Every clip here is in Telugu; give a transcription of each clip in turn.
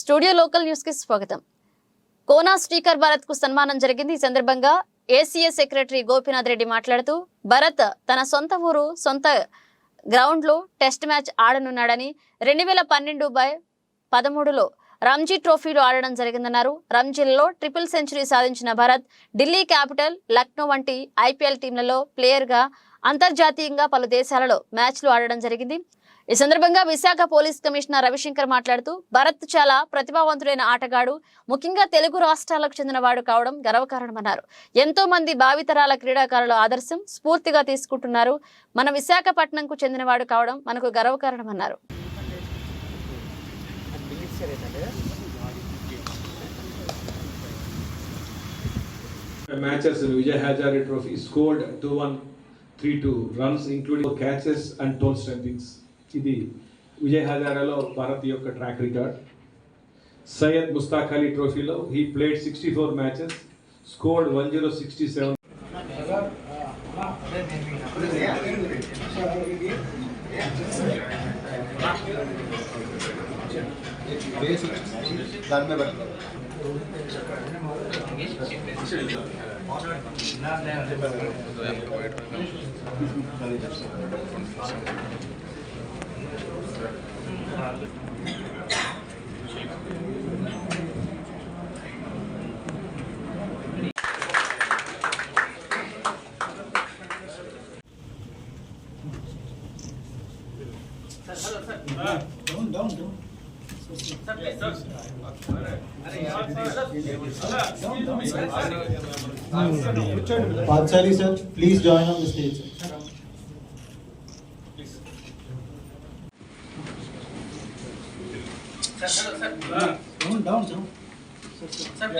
స్టూడియో లోకల్ న్యూస్కి స్వాగతం. కోనా స్పీకర్ భారత్కు సన్మానం జరిగింది ఈ సందర్భంగా ఏసీఏ సెక్రటరీ గోపీనాథ్ రెడ్డి మాట్లాడుతూ భరత్ తన సొంత ఊరు సొంత గ్రౌండ్లో టెస్ట్ మ్యాచ్ ఆడనున్నాడని రెండు వేల పన్నెండు బై పదమూడులో రంజీ ట్రోఫీలో ఆడడం జరిగిందన్నారు. రంజీలలో ట్రిపుల్ సెంచరీ సాధించిన భరత్ ఢిల్లీ క్యాపిటల్ లక్నో వంటి ఐపీఎల్ టీంలలో ప్లేయర్గా అంతర్జాతీయంగా పలు దేశాలలో మ్యాచ్లు ఆడడం జరిగింది. ఈ సందర్భంగా విశాఖ పోలీస్ కమిషనర్ రవిశంకర్ మాట్లాడుతూ భరత్ చాలా ప్రతిభావంతుడైన ఆటగాడు ముఖ్యంగా తెలుగు రాష్ట్రాలకు చెందినవాడు కావడం గర్వకారణమన్నారు. ఎంతో మంది భావితరాల క్రీడాకారుల ఆదర్శం స్ఫూర్తిగా తీసుకుంటున్నారు. మన విశాఖపట్నంకు చెందినవాడు కావడం మనకు గర్వకారణమన్నారు. Matches in Vijay Hazare Trophy scored 2-1, 3-2 runs including four catches and 12 stumpings. ఇది విజయ్ హజారాలో భారత్ యొక్క ట్రాక్ రికార్డ్ సయ్యద్ ముస్తాక్ అలీ ట్రోఫీలో he played sixty four matches scored one zero sixty seven దాని మీద Sir, please, sir. Please join on the stage. sir. Down, down, down. Down,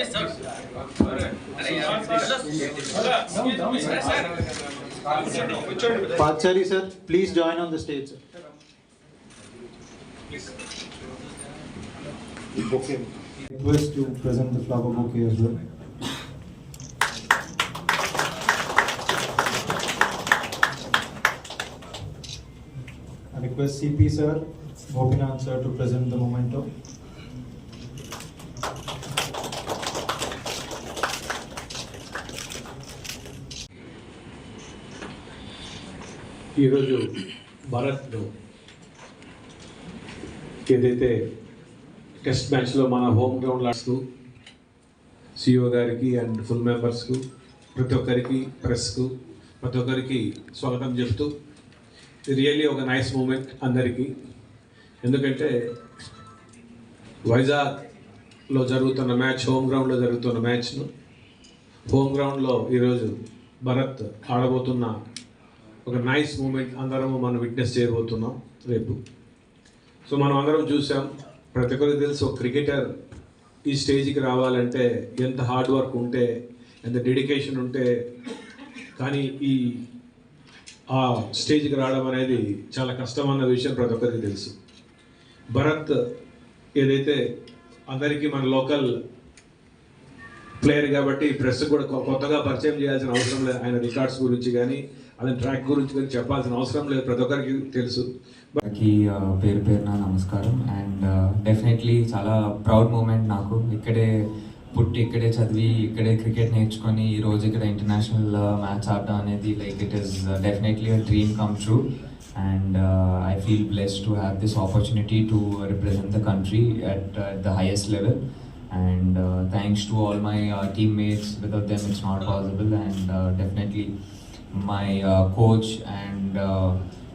down, sir. Pathsali sir, please join on the stage. sir. Bouquet. Request to present the flower bouquet as well. Request CP sir, Gopinath sir to present the memento. ఈరోజు భారత్లో ఏదైతే టెస్ట్ మ్యాచ్లో మన హోమ్ గ్రౌండ్ లాడ్స్కు సిఇఓ గారికి అండ్ ఫుల్ మెంబర్స్కు ప్రతి ఒక్కరికి ప్రెస్కు ప్రతి ఒక్కరికి స్వాగతం చెప్తూ రియల్లీ ఒక నైస్ మూమెంట్ అందరికీ. ఎందుకంటే వైజాగ్లో జరుగుతున్న మ్యాచ్ హోమ్ గ్రౌండ్లో జరుగుతున్న మ్యాచ్ను హోమ్ గ్రౌండ్లో ఈరోజు భరత్ ఆడబోతున్న ఒక నైస్ మూమెంట్ అందరము మనం విట్నెస్ చేయబోతున్నాం రేపు. సో మనం అందరం చూసాం ప్రతి ఒక్కరికి తెలుసు ఒక క్రికెటర్ ఈ స్టేజ్కి రావాలంటే ఎంత హార్డ్ వర్క్ ఉంటే ఎంత డెడికేషన్ ఉంటే కానీ ఈ ఆ స్టేజ్కి రావడం అనేది చాలా కష్టమన్న విషయం ప్రతి ఒక్కరికి తెలుసు. భరత్ ఏదైతే అందరికీ మన లోకల్ ప్లేయర్ కాబట్టి ప్రెస్ కూడా కొత్తగా పరిచయం చేయాల్సిన అవసరం లేదు ఆయన రికార్డ్స్ గురించి కానీ అతని ట్రాక్ గురించి కానీ చెప్పాల్సిన అవసరం లేదు ప్రతి ఒక్కరికి తెలుసు. పేరు పేరున నమస్కారం. అండ్ డెఫినెట్లీ చాలా ప్రౌడ్ మూమెంట్ నాకు. ఇక్కడే పుట్టి ఇక్కడే చదివి ఇక్కడే క్రికెట్ నేర్చుకొని ఈ రోజు ఇక్కడ ఇంటర్నేషనల్ మ్యాచ్ ఆడడం అనేది like it is definitely dream come true and I feel bless to have this opportunity to represent the country at the highest level and uh, thanks to all my uh, teammates without them it's not possible and uh, definitely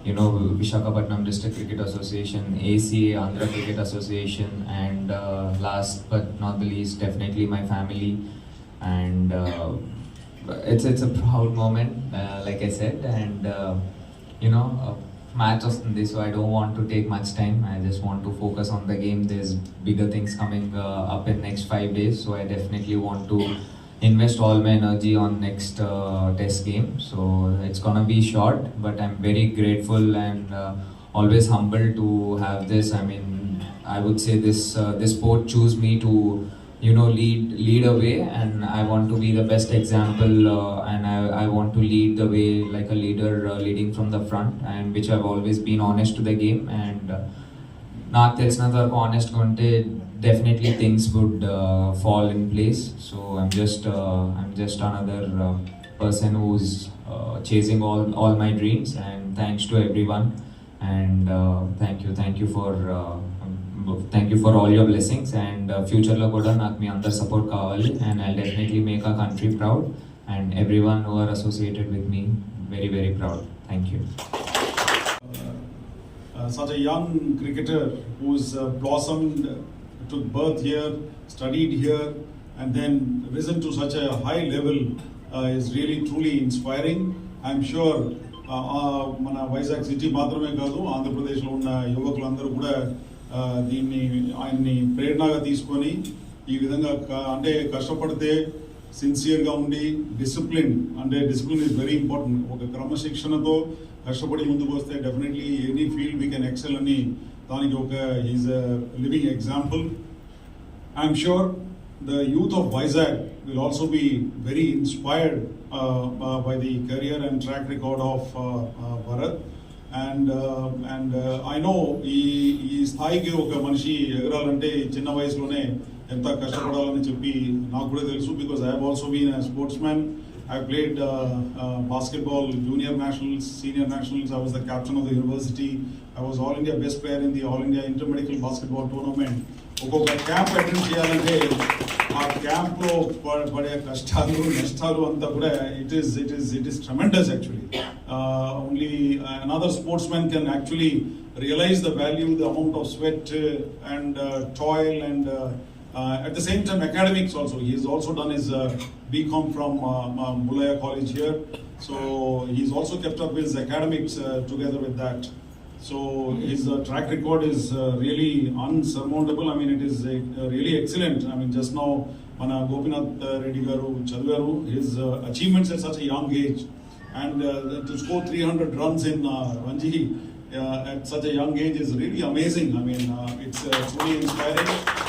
my uh, coach and uh, you know Vishakhapatnam District Cricket Association ACA Andhra Cricket Association and uh, last but not the least definitely my family and uh, it's it's a proud moment uh, like I said and uh, you know uh, match వస్తుంది so I don't want to take much time I just want to focus on the game this bigger things coming up in next five days so I definitely want to invest all my energy on next uh, test game. So it's gonna be short but i'm very grateful and uh, always humbled to have this. I mean i would say this uh, this sport choose me to you know lead lead a way and i want to be the best example uh, and I, I want to lead the way like a leader uh, leading from the front and which i've always been honest to the game. And uh, నాకు తెలిసినంత వరకు ఆనెస్ట్గా ఉంటే definitely things would fall in place so I'm just I'm just another person who's chasing all all my dreams and thanks to everyone and thank you thank you for thank you for all your blessings and ఫ్యూచర్లో కూడా నాకు మీ అందరు సపోర్ట్ కావాలి and I definitely make a country proud and everyone who are associated with me very very proud thank you uh, such a young cricketer who's uh, blossomed, took birth here, studied here, and then risen to such a high level uh, is really truly inspiring. I'm sure మన వైజాగ్ సిటీ మాత్రమే కాదు ఆంధ్రప్రదేశ్లో ఉన్న యువకులందరూ కూడా దీన్ని ఆయన్ని ప్రేరణగా తీసుకొని ఈ విధంగా అంటే కష్టపడితే సిన్సియర్గా ఉండి డిసిప్లిన్ అంటే డిసిప్లిన్ ఇస్ వెరీ ఇంపార్టెంట్ ఒక క్రమశిక్షణతో కష్టపడి ముందుకు వస్తే definitely any field we can excel అని దానికి ఒక is living example I'm sure the youth of Vizag will also be very inspired by the career and track record of Bharat and and I know ఈ ఈ స్థాయికి ఒక మనిషి ఎగరాలంటే చిన్న వయసులోనే ఎంత కష్టపడాలని చెప్పి నాకు కూడా తెలుసు because I have also been sportsman I played basketball junior nationals senior nationals I was the captain of the university I was all India best player in the all India inter medical basketball tournament ఒక్కొక్క క్యాంప్ అటెండ్ చేయాలంటే ఆ క్యాంప్ లో ప- పడే కష్టాలు నష్టాలు అంతా కూడా it is it is it is tremendous actually only another sportsman can actually realise the value the amount of sweat and toil and uh, at the same time, academics also. He's also done his uh, BCom from uh, Mulaya College here. So he's also kept up his academics uh, together with that. So his uh, track record is uh, really unsurmountable. I mean, it is really excellent. I mean, just now, Mana Gopinath Reddy Garu, his achievements at such a young age. And to score 300 runs in Ranji at such a young age is really amazing. I mean, it's really inspiring.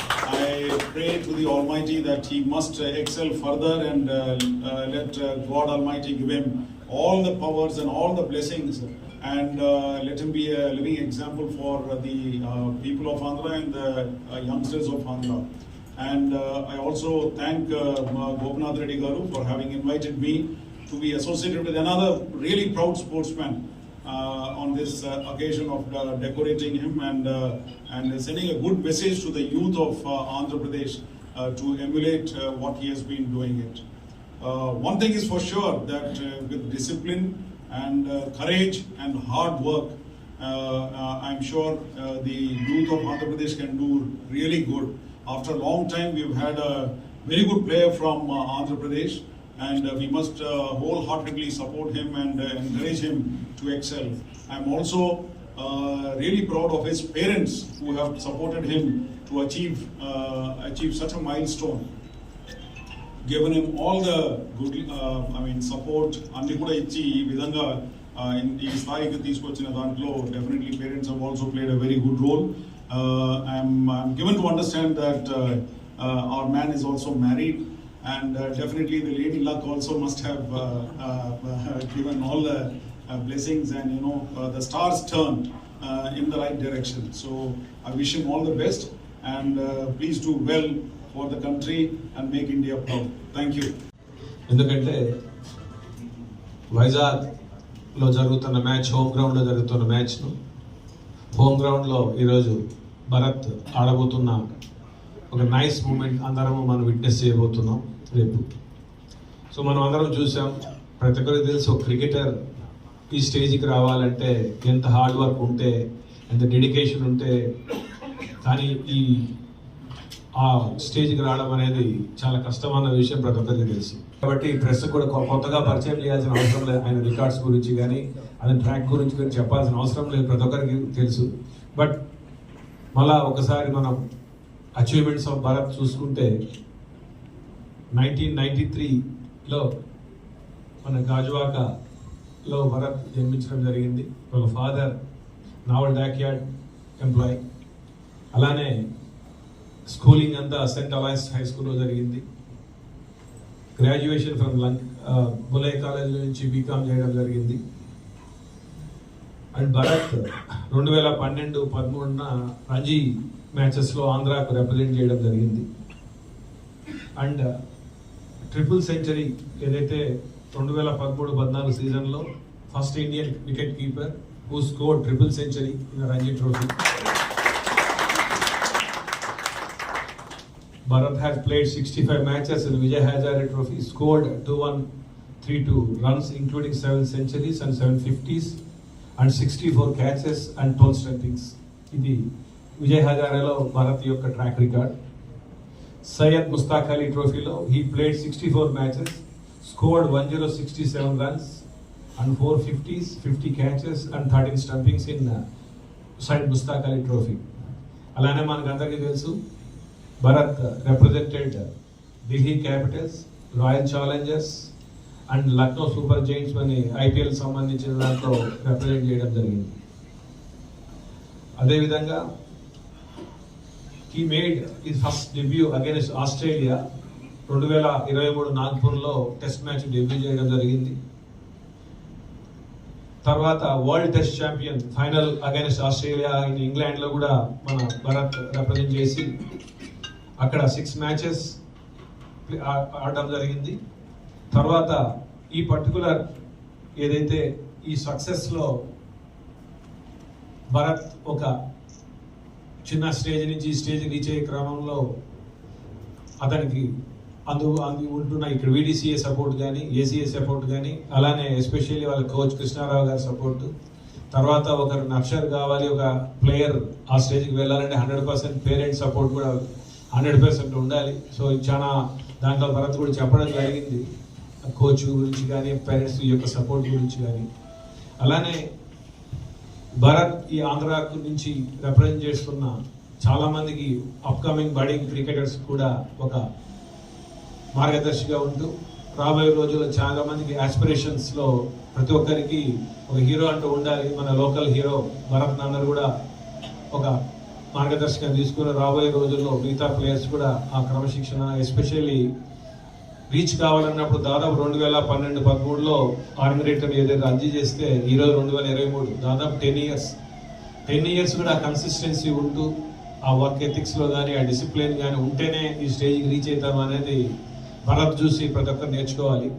I pray to the Almighty that he must uh, excel further and uh, uh, let God Almighty give him all the powers and all the blessings and uh, let him be a living example for the uh, people of Andhra and the youngsters of Andhra. And I also thank uh, Gopinath Reddy Garu for having invited me to be associated with another really proud sportsman on this uh, occasion of uh, decorating him and, uh, and sending a good message to the youth of uh, Andhra Pradesh uh, to emulate uh, what he has been doing it. Uh, one thing is for sure that uh, with discipline and uh, courage and hard work, uh, uh, I'm sure uh, the youth of Andhra Pradesh can do really good. After a long time, we've had a very good player from uh, Andhra Pradesh, and uh, we must uh, wholeheartedly support him and uh, encourage him to excel. I'm also uh, really proud of his parents who have supported him to achieve uh, achieve such a milestone. given him all the good, uh, I mean, support అన్ని కూడా ఇచ్చి ఈ విధంగా uh, in- ఈ స్థాయికి తీసుకొచ్చిన దాంట్లో definitely parents have also played a very good role. Uh, I'm, I'm given to understand that uh, uh, our man is also married and uh, definitely the lady luck also must have uh, uh, given all the uh, blessings and you know uh, the stars turned uh, in the right direction. So I wish him all the best and uh, please do well for the country and make India proud. Thank you. ఎందుకంటే వైజాగ్లో జరుగుతున్న మ్యాచ్ హోమ్ గ్రౌండ్లో జరుగుతున్న మ్యాచ్ను హోమ్ గ్రౌండ్లో ఈరోజు భరత్ ఆడబోతున్న ఒక నైస్ మూమెంట్ అందరము మనం విట్నెస్ చేయబోతున్నాం రేపు. సో మనం అందరం చూసాం ప్రతి ఒక్కరికి తెలుసు ఒక క్రికెటర్ ఈ స్టేజ్కి రావాలంటే ఎంత హార్డ్ వర్క్ ఉంటే ఎంత డెడికేషన్ ఉంటే కానీ ఈ ఆ స్టేజ్కి రావడం అనేది చాలా కష్టమైన విషయం ప్రతి ఒక్కరికి తెలుసు. కాబట్టి ప్రెస్ కూడా కొత్తగా పరిచయం చేయాల్సిన అవసరం లేదు. ఆయన రికార్డ్స్ గురించి కానీ ఆయన ట్రాక్ గురించి కానీ చెప్పాల్సిన అవసరం లేదు. ప్రతి ఒక్కరికి తెలుసు. బట్ మళ్ళా ఒకసారి మనం అచీవ్మెంట్స్ ఆఫ్ భారత్ చూసుకుంటే నైన్టీన్ నైన్టీ త్రీలో మన గాజువాకలో భరత్ జన్మించడం జరిగింది. వాళ్ళ ఫాదర్ నావల్ డాక్యార్డ్ ఎంప్లాయ్. అలానే స్కూలింగ్ అంతా సెంట్ అలాయన్స్ హై స్కూల్లో జరిగింది. గ్రాడ్యుయేషన్ ఫ్రమ్ లంక్ బులై కాలేజ్ నుంచి బీకామ్ చేయడం జరిగింది. అండ్ భరత్ రెండు వేల పన్నెండు పదమూడున రంజీ మ్యాచెస్లో ఆంధ్రాకు రిప్రజెంట్ చేయడం జరిగింది. అండ్ ట్రిపుల్ సెంచరీ ఏదైతే రెండు వేల పదమూడు పద్నాలుగు సీజన్లో first Indian wicket keeper who score triple century in Ranji Trophy. Bharat has played 65 matches in Vijay Hazare Trophy, scored 2132 runs, including 7 centuries and 7 50s, and 64 catches and 12 స్ట్రెంతింగ్స్. ఇది విజయ్ హజారేలో భారత్ యొక్క ట్రాక్ రికార్డ్. సయ్యద్ ముస్తాక్ అలీ ట్రోఫీలో he played sixty four matches scored one zero sixty seven runs and four fifties fifty catches and thirteen stumpings in Syed Mushtaq Ali Trophy. అలానే మనకు అందరికీ తెలుసు Bharat represented Delhi Capitals Royal Challengers and Lucknow Super Giants అని ఐపీఎల్ సంబంధించిన దాంట్లో రిప్రజెంట్ చేయడం జరిగింది. అదేవిధంగా హీ మేడ్ ఈ ఫస్ట్ డెబ్యూ అగైన్స్ ఆస్ట్రేలియా రెండు వేల ఇరవై మూడు నాగ్పూర్లో టెస్ట్ మ్యాచ్ డెబ్యూ చేయడం జరిగింది. తర్వాత world test champion final against Australia in ఇంగ్లాండ్లో కూడా మన భరత్ రిప్రజెంట్ చేసి అక్కడ సిక్స్ మ్యాచెస్ ఆడడం జరిగింది. తర్వాత ఈ పర్టికులర్ ఏదైతే ఈ సక్సెస్లో భరత్ ఒక చిన్న స్టేజ్ నుంచి స్టేజ్ రీచ్ అయ్యే క్రమంలో అతనికి అందు అందు ఉంటున్న ఇక్కడ వీడీసీఏ సపోర్ట్ కానీ ఏసీఏ సపోర్ట్ కానీ అలానే ఎస్పెషల్లీ వాళ్ళ కోచ్ కృష్ణారావు గారి సపోర్ట్ తర్వాత ఒకరు నర్షర్ కావాలి ఒక ప్లేయర్ ఆ స్టేజ్కి వెళ్ళాలంటే హండ్రెడ్ పర్సెంట్ పేరెంట్ సపోర్ట్ కూడా హండ్రెడ్ పర్సెంట్ ఉండాలి. సో చాలా దాంట్లో భరత్ కూడా చెప్పడం జరిగింది. కోచ్ గురించి కానీ పేరెంట్స్ యొక్క సపోర్ట్ గురించి కానీ అలానే భరత్ ఈ ఆంధ్ర నుంచి రిప్రజెంట్ చేస్తున్న చాలామందికి అప్కమింగ్ బడింగ్ క్రికెటర్స్ కూడా ఒక మార్గదర్శిగా ఉంటూ రాబోయే రోజుల్లో చాలామందికి మందికి ప్రతి ఒక్కరికి ఒక హీరో అంటూ ఉండాలి. మన లోకల్ హీరో భరత్ నాన్నర్ కూడా ఒక మార్గదర్శకం తీసుకుని రాబోయే రోజుల్లో మిగతా ప్లేయర్స్ కూడా ఆ క్రమశిక్షణ ఎస్పెషల్లీ రీచ్ కావాలన్నప్పుడు దాదాపు రెండు వేల పన్నెండు పదమూడులో ఆర్మిరేటర్ ఏదైతే అర్జీ చేస్తే ఈరోజు రెండు వేల ఇరవై మూడు దాదాపు టెన్ ఇయర్స్ టెన్ ఇయర్స్ కూడా కన్సిస్టెన్సీ ఉంటూ ఆ వర్క్ ఎథిక్స్లో కానీ ఆ డిసిప్లిన్ కానీ ఉంటేనే ఈ స్టేజ్కి రీచ్ అవుతాం అనేది భరత్ చూసి ప్రతి ఒక్కరు నేర్చుకోవాలి.